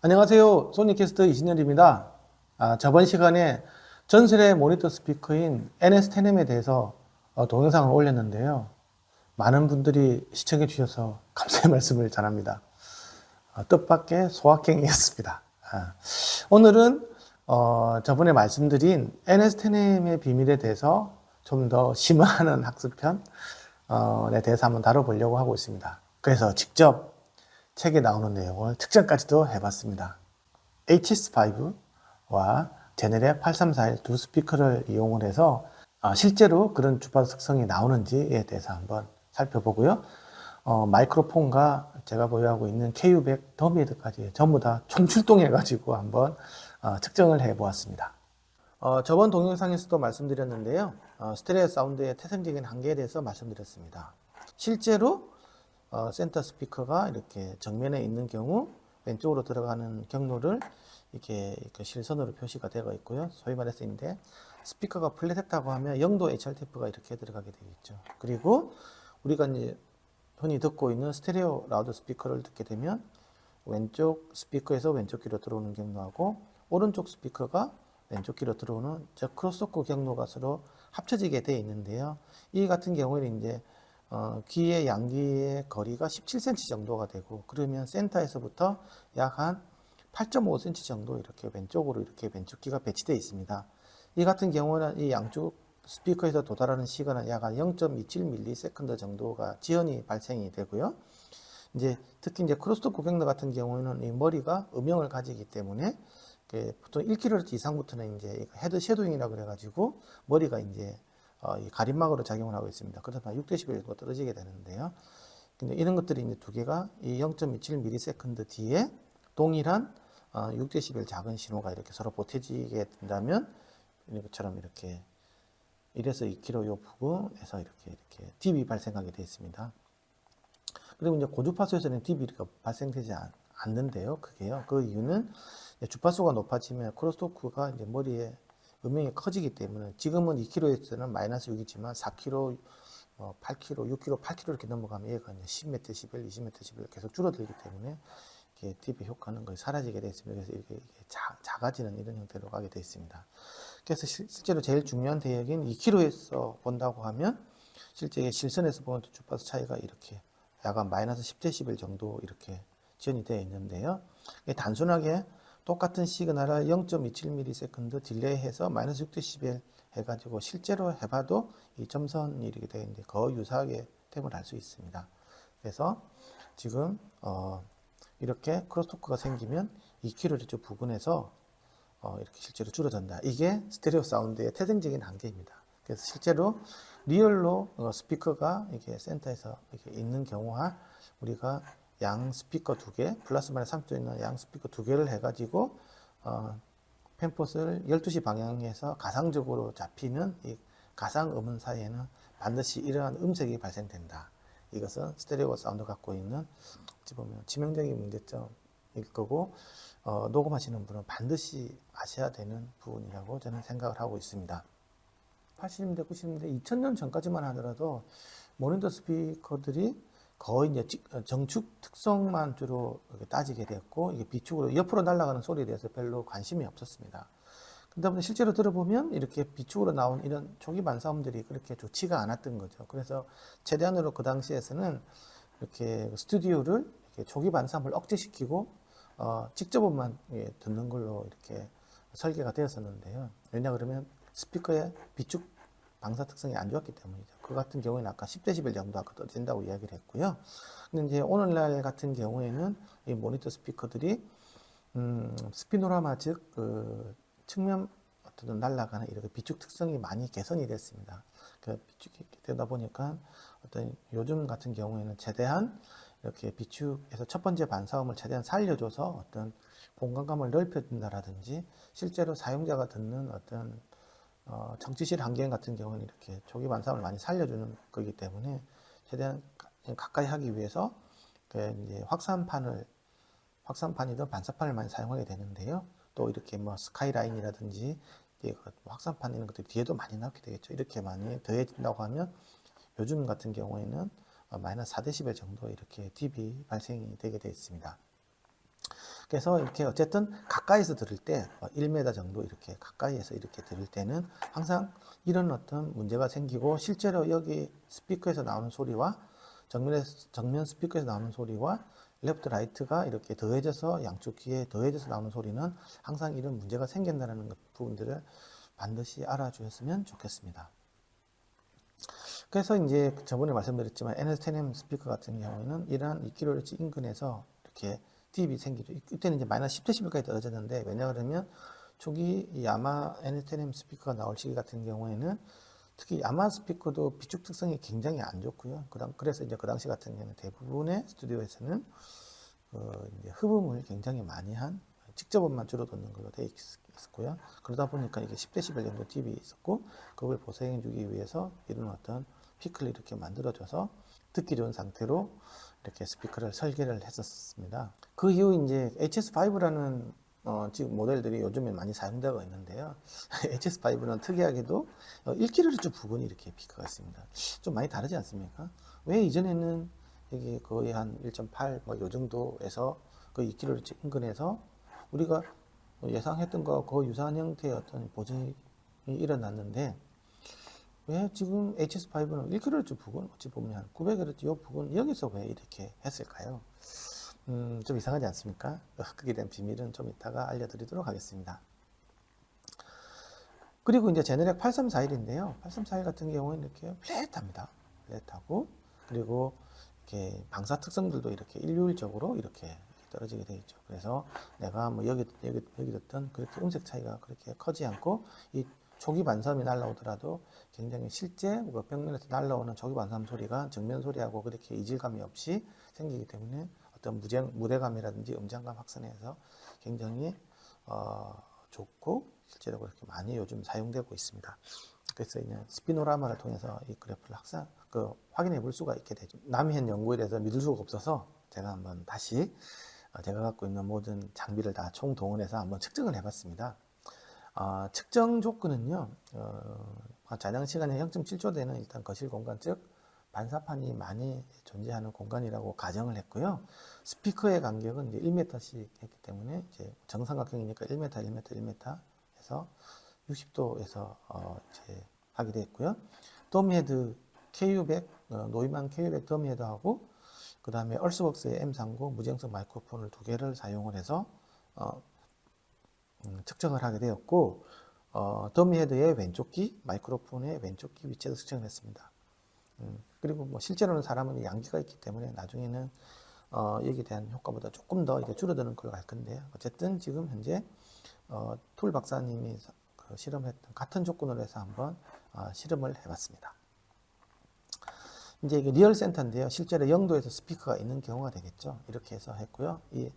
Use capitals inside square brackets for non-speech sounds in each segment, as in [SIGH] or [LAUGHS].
안녕하세요. 소니캐스트 이신열입니다. 아, 저번 시간에 전설의 모니터 스피커인 NS10M에 대해서 어, 동영상을 올렸는데요. 많은 분들이 시청해 주셔서 [LAUGHS] 감사의 말씀을 전합니다. 어, 뜻밖의 소확행이었습니다. 아, 오늘은 어, 저번에 말씀드린 NS10M의 비밀에 대해서 좀 더 심화하는 학습편에 대해서 한번 다뤄보려고 하고 있습니다. 그래서 직접 책에 나오는 내용을 측정까지도 해봤습니다. HS5와 제네레 8341두 스피커를 이용을 해서 아, 실제로 그런 주파수 특성이 나오는지에 대해서 한번 살펴보고요. 어, 마이크로폰과 제가 보유하고 있는 KU100 더미헤드까지 전부 다 총출동해가지고 한번 어, 측정을 해보았습니다. 어, 저번 동영상에서도 말씀드렸는데요. 어, 스테레오 사운드의 태생적인 한계에 대해서 말씀드렸습니다. 실제로 어, 센터 스피커가 이렇게 정면에 있는 경우 왼쪽으로 들어가는 경로를 이렇게, 이렇게 실선으로 표시가 되어 있고요. 소위 말해서 인데 스피커가 플랫했다고 하면 0도 HRTF가 이렇게 들어가게 되겠죠. 그리고 우리가 이제 흔히 듣고 있는 스테레오 라우드 스피커를 듣게 되면 왼쪽 스피커에서 왼쪽 귀로 들어오는 경로하고 오른쪽 스피커가 왼쪽 귀로 들어오는 저 크로스토크 경로가 서로 합쳐지게 되어 있는데요. 이 같은 경우에는 이제 어, 귀의 양귀의 거리가 17cm 정도가 되고 그러면 센터에서부터 약 한 8.5cm 정도 이렇게 왼쪽으로 이렇게 왼쪽 귀가 배치되어 있습니다. 이 같은 경우는 이 양쪽 스피커에서 도달하는 시간은 약 한 0.27ms 정도가 지연이 발생이 되고요. 이제 특히 이제 크로스토크 경로 같은 경우에는 이 머리가 음영을 가지기 때문에 그 보통 1kHz 이상부터는 이제 헤드 쉐도잉이라 그래가지고 머리가 이제 가림막으로 작용을 하고 있습니다. 그러다 6dB 정도 떨어지게 되는데요. 근데 이런 것들이 이제 두 개가 이 0.27ms 뒤에 동일한 어, 6dB 작은 신호가 이렇게 서로 보태지게 된다면 이것처럼 이렇게 1에서 2km 요 부근에서 이렇게 이렇게 dB 발생하게 되어 있습니다. 그리고 이제 고주파수에서는 dB가 발생되지 않, 않는데요. 그게요. 그 이유는 주파수가 높아지면 크로스토크가 이제 머리에 음영이 커지기 때문에 지금은 2km에서는 마이너스 6이지만 4km, 어, 8km, 6km, 8km 이렇게 넘어가면 얘가 이제 10m, 11, 20m, 11 계속 줄어들기 때문에 이게 DB 효과는 거의 사라지게 되어 있습니다. 그래서 이게, 자, 작아지는 이런 형태로 가게 되어 있습니다. 그래서 실, 실제로 제일 중요한 대역인 2km에서 본다고 하면 실제 실선에서 보는 주파수 차이가 이렇게 약간 마이너스 10dB 정도 이렇게 지연이 되어 있는데요. 단순하게 똑같은 시그널을 0.27ms 딜레이해서 마이너스 6dB 해가지고 실제로 해봐도 이 점선이 이렇게 되어 있는데 거의 유사하게 템을 할 수 있습니다. 그래서 지금 어 이렇게 크로스토크가 생기면 2kHz 부근에서 어 이렇게 실제로 줄어든다. 이게 스테레오 사운드의 태생적인 한계입니다. 그래서 실제로 리얼로 어 스피커가 이게 센터에서 이렇게 있는 경우와 우리가 양 스피커 두 개, 플러스 마이너스 3도 있는 양 스피커 두 개를 해가지고 어, 펜폿을 12시 방향에서 가상적으로 잡히는 이 가상 음원 사이에는 반드시 이러한 음색이 발생된다. 이것은 스테레오 사운드 갖고 있는 어찌 보면 치명적인 문제점일 거고 어, 녹음하시는 분은 반드시 아셔야 되는 부분이라고 저는 생각을 하고 있습니다. 80년대, 90년대, 2000년 전까지만 하더라도 모니터 스피커들이 거의 이제 정축 특성만 주로 따지게 됐고 이게 비축으로 옆으로 날아가는 소리에 대해서 별로 관심이 없었습니다. 근데 실제로 들어보면 이렇게 비축으로 나온 이런 초기 반사음들이 그렇게 좋지가 않았던 거죠. 그래서 최대한으로 그 당시에서는 이렇게 스튜디오를 이렇게 초기 반사음을 억제시키고 어, 직접만 예, 듣는 걸로 이렇게 설계가 되었었는데요. 왜냐 그러면 스피커의 비축 방사 특성이 안 좋았기 때문이죠. 그 같은 경우에는 아까 10dB 정도 아까 떨어진다고 이야기를 했고요. 근데 이제 오늘날 같은 경우에는 이 모니터 스피커들이 음, 스피노라마 즉 그 측면 어떤 날아가는 이렇게 비축 특성이 많이 개선이 됐습니다. 그 비축이 되다 보니까 어떤 요즘 같은 경우에는 최대한 이렇게 비축에서 첫 번째 반사음을 최대한 살려줘서 어떤 공간감을 넓혀준다라든지 실제로 사용자가 듣는 어떤 어, 정치실 환경 같은 경우는 이렇게 조기 반사을 많이 살려주는 거기 때문에 최대한 가까이 하기 위해서 그 이제 확산판을 확산판이든 반사판을 많이 사용하게 되는데요. 또 이렇게 뭐 스카이라인이라든지 그 확산판 이런 것들 뒤에도 많이 나오게 되겠죠. 이렇게 많이 더해진다고 하면 요즘 같은 경우에는 마이너스 4dB 정도 이렇게 dB 발생이 되게 되어 있습니다. 그래서 이렇게 어쨌든 가까이서 들을 때 1m 정도 이렇게 가까이에서 이렇게 들을 때는 항상 이런 어떤 문제가 생기고 실제로 여기 스피커에서 나오는 소리와 정면에 정면 스피커에서 나오는 소리와 레프트 라이트가 이렇게 더해져서 양쪽 귀에 더해져서 나오는 소리는 항상 이런 문제가 생긴다는 것- 부분들을 반드시 알아주셨으면 좋겠습니다. 그래서 이제 저번에 말씀드렸지만 NS10M 스피커 같은 경우에는 이러한 2kHz 인근에서 이렇게 딥이 생기죠. 이때는 이제 마이너스 10dB까지 떨어졌는데 왜냐 그러면 초기 이 야마 NS10M 스피커가 나올 시기 같은 경우에는 특히 야마 스피커도 비축 특성이 굉장히 안 좋고요. 그다음 그래서 이제 그 당시 같은 경우는 대부분의 스튜디오에서는 그 이제 흡음을 굉장히 많이 한 직접음만 줄어듣는 걸로 되어 있- 있었고요. 그러다 보니까 이게 10dB 정도 딥이 있었고 그걸 보생해 주기 위해서 이런 어떤 피크를 이렇게 만들어줘서 듣기 좋은 상태로 이렇게 스피커를 설계를 했었습니다. 그 이후 이제 HS5라는 어, 지금 모델들이 요즘에 많이 사용되고 있는데요. [LAUGHS] HS5는 특이하게도 1kHz 부근이 이렇게 피크가 있습니다. 좀 많이 다르지 않습니까? 왜 이전에는 이게 거의 한 1.8, 뭐, 요 정도에서 그 2kHz 인근에서 우리가 예상했던 거와 거의 유사한 형태의 어떤 보정이 일어났는데, 왜 지금 HS5는 1kHz 부근, 어찌 보면 한 900Hz 요 부근, 여기서 왜 이렇게 했을까요? 음, 좀 이상하지 않습니까? 그게 대한 비밀은 좀 이따가 알려드리도록 하겠습니다. 그리고 이제 제네렉 8341인데요. 8341 같은 경우에는 이렇게 플랫합니다. 플랫하고, 그리고 이렇게 방사 특성들도 이렇게 일률적으로 이렇게 떨어지게 되어 있죠. 그래서 내가 뭐 여기, 여기, 여기 듣던 그렇게 음색 차이가 그렇게 커지 않고, 이 초기 반섬이 날라오더라도 굉장히 실제 그 벽면에서 날라오는 초기 반섬 소리가 정면 소리하고 그렇게 이질감이 없이 생기기 때문에 어떤 무제, 무대감이라든지 음장감 확산에서 굉장히 어, 좋고 실제로 그렇게 많이 요즘 사용되고 있습니다. 그래서 이제 스피노라마를 통해서 이 그래프를 확산, 그 확인해 볼 수가 있게 되죠. 남이한 연구에 대해서 믿을 수가 없어서 제가 한번 다시 어, 제가 갖고 있는 모든 장비를 다 총동원해서 한번 측정을 해봤습니다. 어, 측정 조건은요, 어, 잔향 시간에 0.7초 되는 일단 거실 공간, 즉, 반사판이 많이 존재하는 공간이라고 가정을 했고요. 스피커의 간격은 이제 1m씩 했기 때문에 이제 정삼각형이니까 1m, 1m, 1m 해서 60도에서 어, 이제 하게 됐고요. 덤헤드 KU100 어, 노이만 KU100 덤헤드하고 그 다음에 얼스웍스의 M39 무정성 마이크로폰을 두 개를 사용을 해서 어, 음, 측정을 하게 되었고 어, 더미헤드의 왼쪽 귀, 마이크로폰의 왼쪽 귀 위치에서 측정을 했습니다. 음, 그리고 뭐 실제로는 사람은 양기가 있기 때문에 나중에는 어, 여기에 대한 효과보다 조금 더 이제 줄어드는 걸로 갈 건데요. 어쨌든 지금 현재 어, 툴 박사님이 서- 그 실험했던 같은 조건으로 해서 한번 어, 실험을 해봤습니다. 이제 이게 리얼 센터인데요. 실제로 0도에서 스피커가 있는 경우가 되겠죠. 이렇게 해서 했고요. 이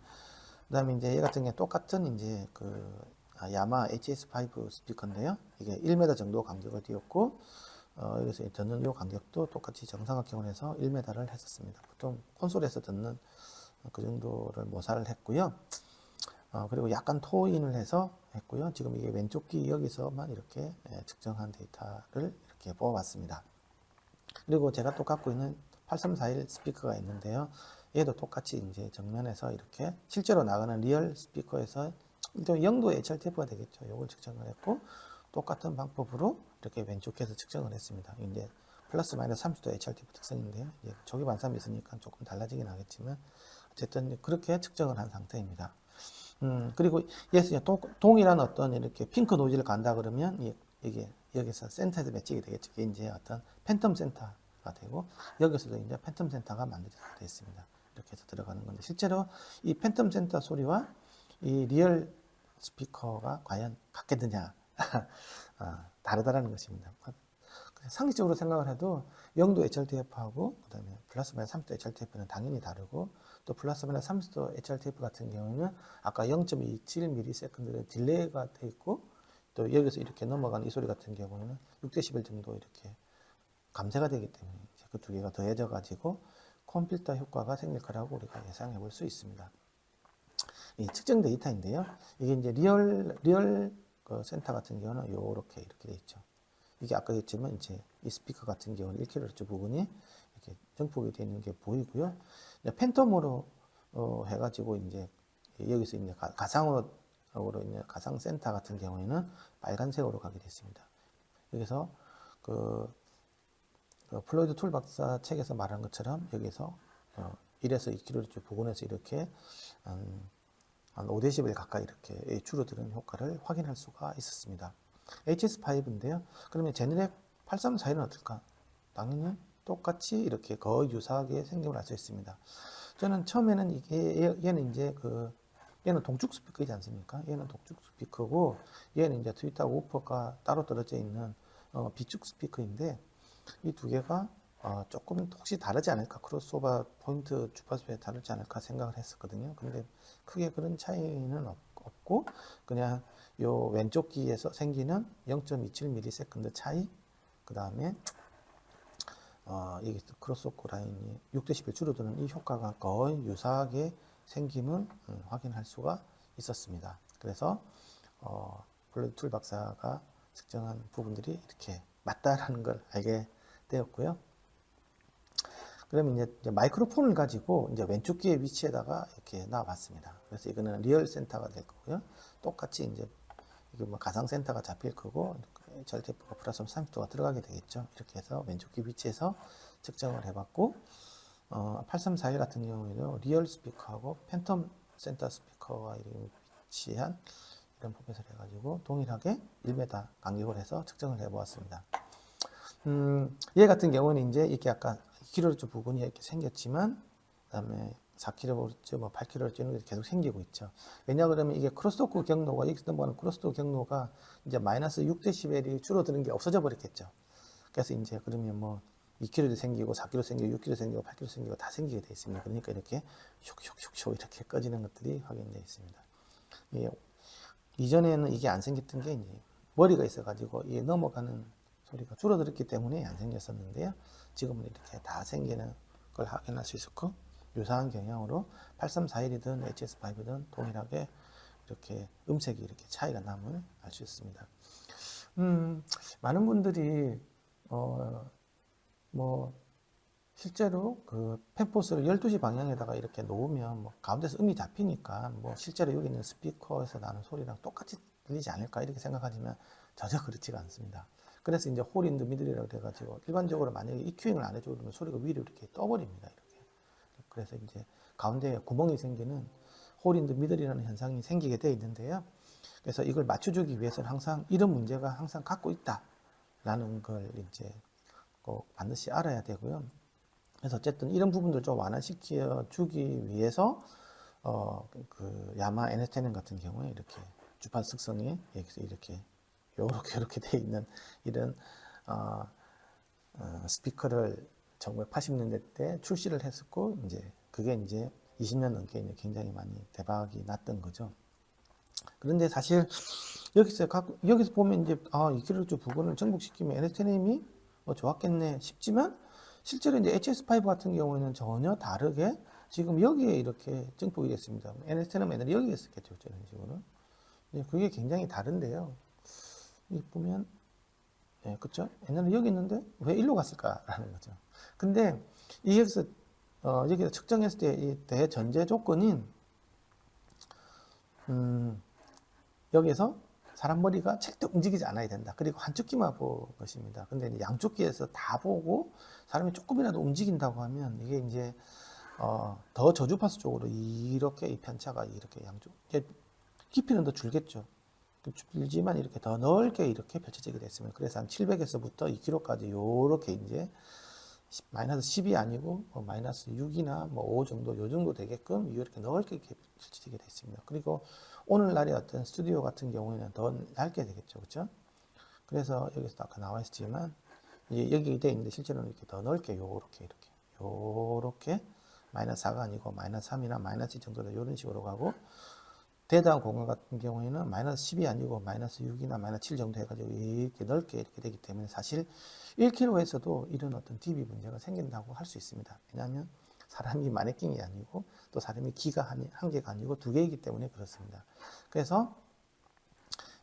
그 다음에 이제 얘 같은 경우 똑같은 이제 그 아, 야마 HS5 스피커인데요. 이게 1m 정도 간격을 띄었고 어, 여기서 듣는 요 간격도 똑같이 정삼각형을 해서 1m를 했었습니다. 보통 콘솔에서 듣는 그 정도를 모사를 했고요. 어, 그리고 약간 토인을 해서 했고요. 지금 이게 왼쪽 귀 여기서만 이렇게 예, 측정한 데이터를 이렇게 뽑아봤습니다. 그리고 제가 또 갖고 있는 8341 스피커가 있는데요. 얘도 똑같이 이제 정면에서 이렇게 실제로 나가는 리얼 스피커에서 일단 0도 HRTF가 되겠죠. 요걸 측정을 했고 똑같은 방법으로 이렇게 왼쪽에서 측정을 했습니다. 이제 플러스 마이너스 30도 HRTF 특성인데요. 이제 조기 반삼이 있으니까 조금 달라지긴 하겠지만 어쨌든 그렇게 측정을 한 상태입니다. 음, 그리고 예스 동일한 어떤 이렇게 핑크 노즐을 간다 그러면 이- 이게 여기서 센터에서 맺히게 되겠죠. 이게 이제 어떤 팬텀 센터가 되고 여기서도 이제 팬텀 센터가 만들어져 있습니다. 이렇게 해서 들어가는 건데 실제로 이 팬텀 센터 소리와 이 리얼 스피커가 과연 같겠느냐 [LAUGHS] 아, 다르다라는 것입니다. 그냥 상식적으로 생각을 해도 0도 HRTF하고 그다음에 플러스 마이너스 30도 HRTF는 당연히 다르고 또 플러스 마이너스 30도 HRTF 같은 경우는 아까 0.27ms의 딜레이가 돼 있고 또 여기서 이렇게 넘어가는 이 소리 같은 경우에는 6dB 정도 이렇게 감쇄가 되기 때문에 그 두 개가 더해져 가지고 컴필터 효과가 생길 거라고 우리가 예상해 볼 수 있습니다. 이 측정 데이터인데요. 이게 이제 리얼 리얼 그 센터 같은 경우는 요렇게 이렇게 돼 있죠. 이게 아까 했지만 이제 이 스피커 같은 경우는 1kHz 부분이 이렇게 정폭이 되어 있는 게 보이고요. 팬텀으로 어, 해가지고 이제 이렇게 여기서 이제 가- 가상으로 으로 이제 가상 센터 같은 경우에는 빨간색으로 가게 됐습니다. 여기서 그, 그 플로이드 툴 박사 책에서 말한 것처럼 여기서 어, 1에서 2kHz 부근에서 이렇게 한, 한 5dB 가까이 이렇게 줄어드는 효과를 확인할 수가 있었습니다. HS5인데요. 그러면 제네렉 834는 어떨까? 당연히 똑같이 이렇게 거의 유사하게 생김을 알 수 있습니다. 저는 처음에는 이게 얘- 얘는 이제 그 얘는 동축 스피커이지 않습니까? 얘는 동축 스피커고 얘는 이제 트위터하고 우퍼가 따로 떨어져 있는 어, 비축 스피커인데 이 두 개가 어, 조금 혹시 다르지 않을까 크로스오버 포인트 주파수에 다르지 않을까 생각을 했었거든요. 근데 크게 그런 차이는 없, 없고 그냥 요 왼쪽 귀에서 생기는 0.27ms 차이 그 다음에 어, 크로스오버 라인이 6dB 줄어드는 이 효과가 거의 유사하게 생김을 음, 확인할 수가 있었습니다. 그래서 어, 블루툴 박사가 측정한 부분들이 이렇게 맞다라는 걸 알게 되었고요. 그러면 이제, 마이크로폰을 가지고 이제 왼쪽 귀의 위치에다가 이렇게 놔봤습니다. 그래서 이거는 리얼 센터가 될 거고요. 똑같이 이제 이게 뭐 가상 센터가 잡힐 거고 절대값 플러스 30도가 들어가게 되겠죠. 이렇게 해서 왼쪽 귀 위치에서 측정을 해봤고 어, 8341 같은 경우에는 리얼 스피커하고 팬텀 센터 스피커와 위치한 이런 포맷을 해가지고 동일하게 1m 간격을 해서 측정을 해보았습니다. 음, 얘 같은 경우는 이제 이렇게 아까 2kHz 부분이 이렇게 생겼지만, 그 다음에 4kHz, 뭐 8kHz 이런 게 계속 생기고 있죠. 왜냐 그러면 이게 크로스토크 경로가, 여기서 넘어가는 크로스토크 경로가 이제 마이너스 6dB이 줄어드는 게 없어져 버렸겠죠. 그래서 이제 그러면 뭐 2kg도 생기고 4kg 생기고 6kg 생기고 8kg 생기고 다 생기게 돼 있습니다. 그러니까 이렇게 슉슉슉슉 이렇게 꺼지는 것들이 확인되어 있습니다. 예, 이전에는 이게 안 생겼던 게 이제 머리가 있어가지고 이게 넘어가는 소리가 줄어들었기 때문에 안 생겼었는데요. 지금은 이렇게 다 생기는 걸 확인할 수 있었고 유사한 경향으로 8341이든 HS5든 동일하게 이렇게 음색이 이렇게 차이가 남을 알 수 있습니다. 음, 많은 분들이 어, 뭐 실제로 그 펜포스를 12시 방향에다가 이렇게 놓으면 뭐 가운데서 음이 잡히니까 뭐 실제로 여기 있는 스피커에서 나는 소리랑 똑같이 들리지 않을까 이렇게 생각하지만 전혀 그렇지가 않습니다. 그래서 이제 홀 인더 미들이라고 해가지고 일반적으로 만약에 EQ잉을 안 해주고 그러면 소리가 위로 이렇게 떠버립니다. 이렇게. 그래서 이제 가운데에 구멍이 생기는 홀 인더 미들이라는 현상이 생기게 돼 있는데요. 그래서 이걸 맞춰주기 위해서는 항상 이런 문제가 항상 갖고 있다라는 걸 이제 꼭 반드시 알아야 되고요. 그래서 어쨌든 이런 부분들 좀 완화시켜 주기 위해서 어 그 야마 NS10 같은 경우에 이렇게 주판 여기서 이렇게 요렇게 이렇게 돼 있는 이런 어, 어, 스피커를 1980년대 때 출시를 했었고 이제 그게 이제 20년 넘게 이제 굉장히 많이 대박이 났던 거죠. 그런데 사실 여기서 각, 여기서 보면 이제 아 2kHz 부분을 정복시키면 NS10M이 뭐 좋았겠네 싶지만 실제로 이제 HS5 같은 경우에는 전혀 다르게 지금 여기에 이렇게 증폭이 됐습니다. NS10M은 여기에 있었겠죠, 이런 식으로. 이제 그게 굉장히 다른데요. 이 보면 예, 그쵸? 옛날에 여기 있는데 왜 일로 갔을까라는 거죠. 근데 여기서 어, 여기서 측정했을 때이 대전제 조건인 음, 여기에서 사람 머리가 절대 움직이지 않아야 된다. 그리고 한쪽 귀만 볼 것입니다. 근데 양쪽 귀에서 다 보고 사람이 조금이라도 움직인다고 하면 이게 이제 어, 더 저주파수 쪽으로 이렇게 이 편차가 이렇게 양쪽 깊이는 더 줄겠죠. 줄지만 이렇게 더 넓게 이렇게 펼쳐지게 됐습니다. 그래서 한 700에서부터 2km까지 요렇게 이제 십- 마이너스 10이 아니고 뭐 마이너스 6이나 뭐 5 정도 요 정도 되게끔 이렇게 넓게 이렇게 펼쳐지게 됐습니다. 그리고 오늘날의 어떤 스튜디오 같은 경우에는 더 얇게 되겠죠. 그렇죠? 그래서 여기서 아까 나와 있지만 이제 여기 돼 있는데 실제로는 이렇게 더 넓게 요렇게 이렇게 요렇게 마이너스 4가 아니고 마이너스 3이나 마이너스 2 정도 이런 식으로 가고 대당 공간 같은 경우에는 마이너스 10이 아니고 마이너스 6이나 마이너스 7 정도 해가지고 이렇게 넓게 이렇게 되기 때문에 사실 1km에서도 이런 어떤 DB 문제가 생긴다고 할 수 있습니다. 왜냐하면 사람이 마네킹이 아니고 또 사람이 기가 한, 한 개가 아니고 두 개이기 때문에 그렇습니다. 그래서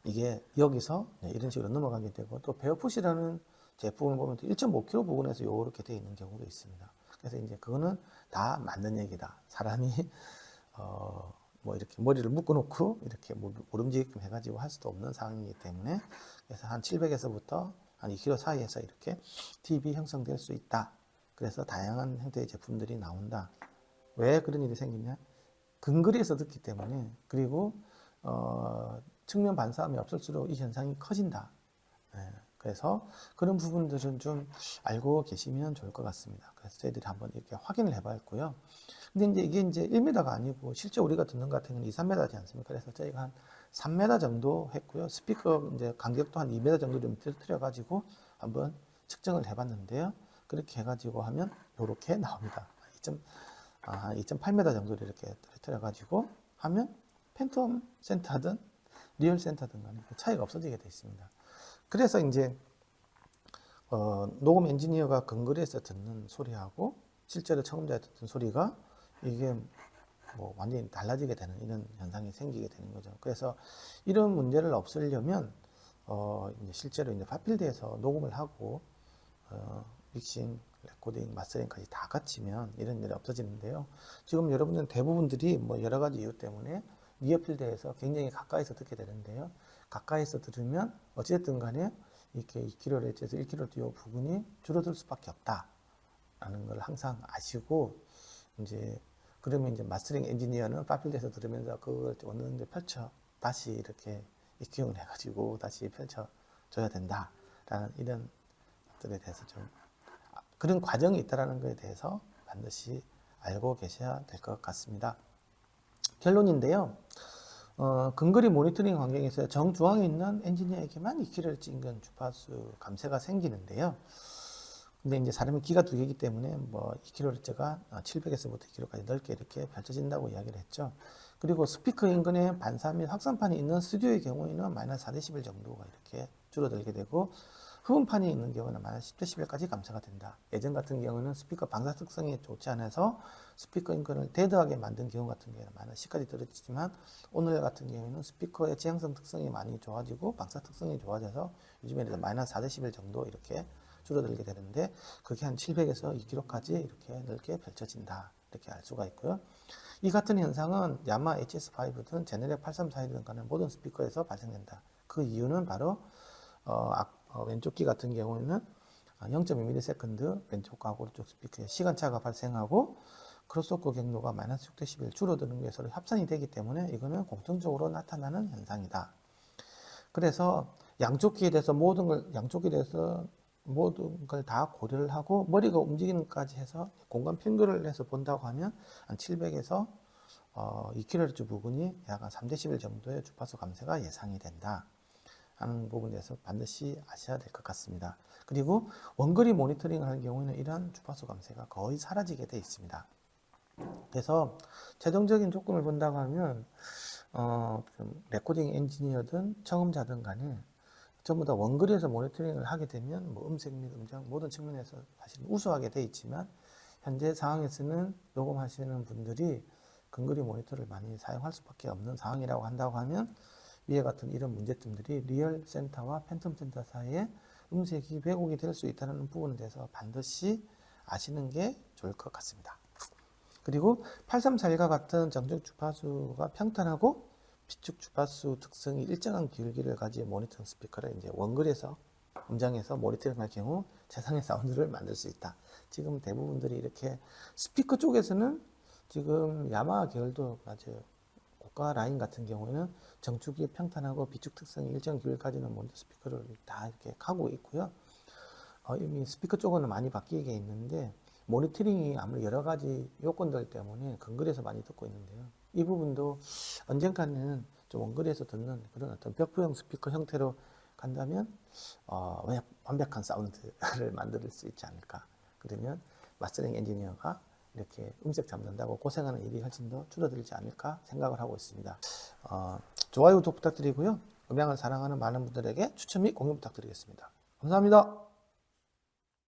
이게 여기서 네, 이런 식으로 넘어가게 되고 또 베어풋이라는 제품을 보면 1.5km 부근에서 이렇게 되어 있는 경우도 있습니다. 그래서 이제 그거는 다 맞는 얘기다. 사람이 [LAUGHS] 어, 뭐 이렇게 머리를 묶어놓고 이렇게 뭐 모름지게끔 해가지고 할 수도 없는 상황이기 때문에 그래서 한 700에서부터 한 2kg 사이에서 이렇게 팁이 형성될 수 있다. 그래서 다양한 형태의 제품들이 나온다. 왜 그런 일이 생기냐? 근거리에서 듣기 때문에 그리고 어, 측면 반사함이 없을수록 이 현상이 커진다. 예, 그래서 그런 부분들은 좀 알고 계시면 좋을 것 같습니다. 그래서 저희들이 한번 이렇게 확인을 해봤고요. 근데 이제 이게 이제 1m가 아니고 실제 우리가 듣는 것 같은 경우는 2, 3m지 않습니까? 그래서 저희가 한 3m 정도 했고요. 스피커 이제 간격도 한 2m 정도 좀 틀어가지고 한번 측정을 해봤는데요. 그렇게 해가지고 하면 이렇게 나옵니다. 2. 아, 2.8m 정도를 이렇게 틀어가지고 하면 팬텀 센터든 리얼 센터든 간에 그 차이가 없어지게 되어 있습니다. 그래서 이제 어, 녹음 엔지니어가 근거리에서 듣는 소리하고 실제로 청음자에 듣는 소리가 이게 뭐 완전히 달라지게 되는 이런 현상이 생기게 되는 거죠. 그래서 이런 문제를 없애려면 어, 이제 실제로 이제 파필드에서 녹음을 하고 어, 믹싱, 레코딩, 마스터링까지 다 갖추면 이런 일이 없어지는데요. 지금 여러분들 대부분들이 뭐 여러 가지 이유 때문에 니어필드에서 굉장히 가까이서 듣게 되는데요. 가까이서 들으면 어찌됐든 간에 이렇게 2kHz에서 1kHz 부분이 줄어들 수밖에 없다라는 걸 항상 아시고 이제 그러면 이제 마스터링 엔지니어는 파필드에서 들으면서 그걸 정도 펼쳐 다시 이렇게 익히응을 해가지고 다시 펼쳐 줘야 된다라는 이런 것들에 대해서 좀 아, 그런 과정이 있다라는 것에 대해서 반드시 알고 계셔야 될 것 같습니다. 결론인데요. 어, 근거리 모니터링 환경에서 정중앙에 있는 엔지니어에게만 2kg를 찍은 주파수 감쇄가 생기는데요. 근데 이제 사람이 기가 두 개이기 때문에 뭐 2kHz가 700에서부터 2kg까지 넓게 이렇게 펼쳐진다고 이야기를 했죠. 그리고 스피커 인근에 반사 및 확산판이 있는 스튜디오의 경우에는 마이너스 4dB 정도가 이렇게 줄어들게 되고 흡음판이 있는 경우는 마이너스 10dB까지 감소가 된다. 예전 같은 경우는 스피커 방사 특성이 좋지 않아서 스피커 인근을 데드하게 만든 경우 같은 경우는 마이너스 10까지 떨어지지만 오늘 같은 경우에는 스피커의 지향성 특성이 많이 좋아지고 방사 특성이 좋아져서 요즘에는 마이너스 4dB 정도 이렇게 줄어들게 되는데 그게 한 700에서 2kg까지 이렇게 넓게 펼쳐진다. 이렇게 알 수가 있고요. 이 같은 현상은 야마 HS5든 제네렉 834든 간에 모든 스피커에서 발생된다. 그 이유는 바로 어, 악- 어, 왼쪽 귀 같은 경우에는 0.2ms 왼쪽하고 오른쪽 스피커에 시간차가 발생하고 크로스오커 경로가 마이너스 6dB 줄어드는 게 서로 합산이 되기 때문에 이거는 공통적으로 나타나는 현상이다. 그래서 양쪽 귀에 대해서 모든 걸 양쪽 귀에 대해서 모든 걸 다 고려를 하고 머리가 움직이는까지 해서 공간 평균을 해서 본다고 하면 한 700에서 어, 2kHz 부분이 약 한 3dB 정도의 주파수 감쇄가 예상이 된다. 하는 부분에 대해서 반드시 아셔야 될 것 같습니다. 그리고 원거리 모니터링을 할 경우에는 이러한 주파수 감쇄가 거의 사라지게 되어 있습니다. 그래서 최종적인 조건을 본다고 하면 어, 좀 레코딩 엔지니어든 청음자든 간에 전부 다 원거리에서 모니터링을 하게 되면 뭐 음색 및 음정 모든 측면에서 사실 우수하게 돼 있지만 현재 상황에서는 녹음하시는 분들이 근거리 모니터를 많이 사용할 수밖에 없는 상황이라고 한다고 하면 위에 같은 이런 문제점들이 리얼 센터와 팬텀 센터 사이에 음색이 왜곡이 될 수 있다는 부분에 대해서 반드시 아시는 게 좋을 것 같습니다. 그리고 8341과 같은 정적 주파수가 평탄하고 비축 주파수 특성이 일정한 기울기를 가진 모니터링 스피커를 이제 원거리에서 음장에서 모니터링 할 경우 최상의 사운드를 만들 수 있다. 지금 대부분들이 이렇게 스피커 쪽에서는 지금 야마 계열도 맞아요. 고가 라인 같은 경우에는 정축이 평탄하고 비축 특성이 일정 기울 가지는 모니터 스피커를 다 이렇게 가고 있고요. 어, 이미 스피커 쪽은 많이 바뀌게 있는데 모니터링이 아무리 여러 가지 요건들 때문에 근거리에서 많이 듣고 있는데요. 이 부분도 언젠가는 좀 원거리에서 듣는 그런 어떤 벽부형 스피커 형태로 간다면 어, 완- 완벽한 사운드를 [LAUGHS] 만들 수 있지 않을까. 그러면 마스터링 엔지니어가 이렇게 음색 잡는다고 고생하는 일이 훨씬 더 줄어들지 않을까 생각을 하고 있습니다. 어, 좋아요, 구독 부탁드리고요. 음향을 사랑하는 많은 분들에게 추천 및 공유 부탁드리겠습니다. 감사합니다.